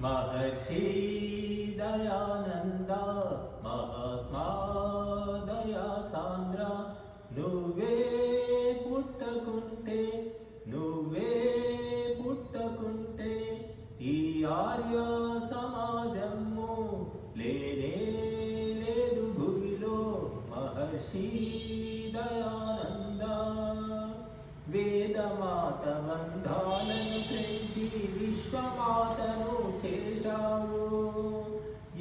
మహర్షి దయానంద మహాత్మా దయా సాంద్ర నువ్వే పుట్టకుంటే నువ్వే పుట్టకుంటే ఈ ఆర్య సమాజము లేనే లేదు భూమిలో. మహర్షి దయానంద వేదమాత బంధాలను పెంచి విశ్వమా చేశావు.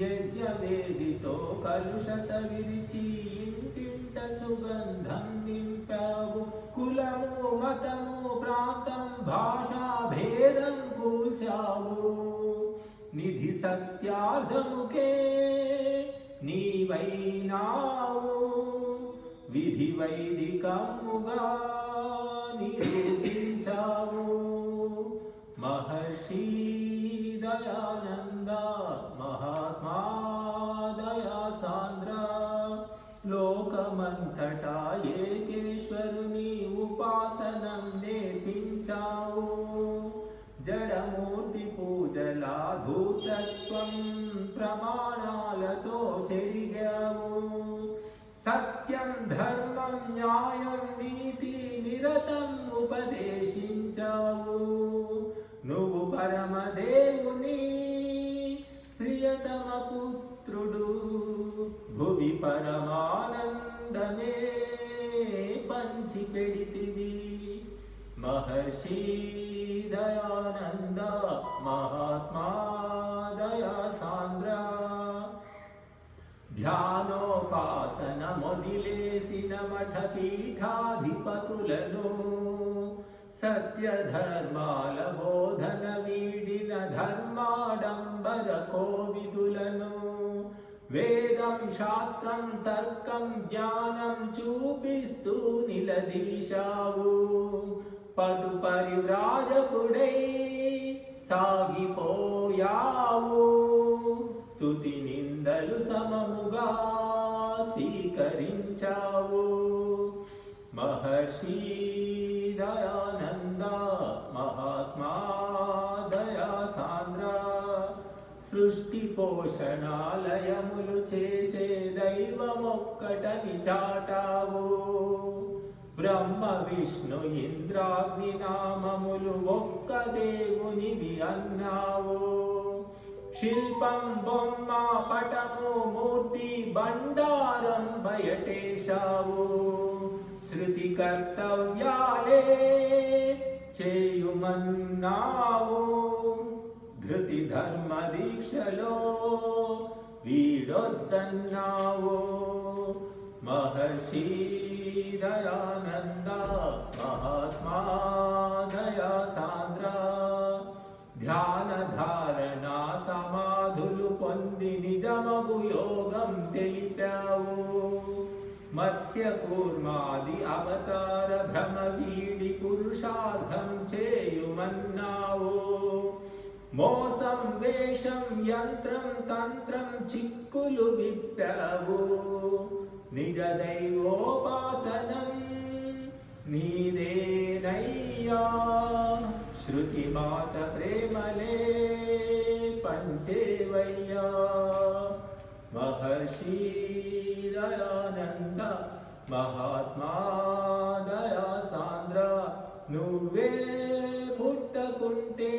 యజ్ఞవేదితో కలుషత విరిచి ఇంటింట సుగంధం నింపావు. కులము మతము ప్రాంతం భాషా భేదం కూల్చావు. నిధి సత్యార్థముకే నీవైనావు. విధి వైదికముగా నిరూపించావు ఉపాసనం నేర్పించావు జడమూర్తి పూజల ధూతత్వం ప్రమాణాలతో చెరిగావు. సత్యం ధర్మం న్యాయం నీతి నిరతం ఉపదేశించావు. నువ్వు పరమదేవుని ప్రియతమ పుత్రుడు. భువి పరమానందమే పంచి పెడితివి మహర్షి దయానంద మహాత్మా దయా సాంద్ర. ధ్యానోపాసన మొదిలేసిన మఠ పీఠాధిపతులను సత్య బోధన వీడిన ధర్మాడంబర కోవిదులను వేదం శాస్త్రం తర్కం జ్ఞానం చూపిస్తూ నిలదీశావు. పటు పరివ్రాజకుడై సాగిపోయావు. స్థుతి నిందలు సమముగా స్వీకరించావు. మహర్షి దయానంద మహాత్మా దయా సాంద్ర సృష్టి పోషణాలయములు చేసే దైవమొక్కటని చాటావు. బ్రహ్మ విష్ణు ఇంద్రాగ్ని నామములు ఒక్క దేవునివి అన్నావు. శిల్పం బొమ్మ పటము మూర్తి బండారం బయటేశావు. శృతి కర్తవ్యాలే చేయుమన్నావు. ధృతి ధర్మ దీక్షలో వీడొద్దన్నావు. మహర్షి దయానంద మహాత్మా దయా సాంద్ర ధ్యాన ధారణ సమాధులు పొంది నిజమగు యోగం తెలిపావు మత్స్య కూర్మాది అవతార భ్రమ వీడి పురుషార్థం చేయుమన్నావు మోసం వేషం యంత్రం తంత్రం చిక్కులు విప్పావు నిజ దైవోపాసనం నీదేనయ్యా. శృతి మాత ప్రేమలే పంచేవయ్యా. మహర్షి దయానంద మహాత్మా దయా సాంద్ర నువ్వే పుట్టకుంటే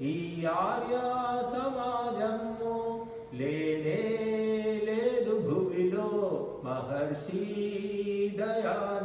ఈ ఆర్య సమాజము లేనే లేదు భూమిలో మహర్షి దయానంద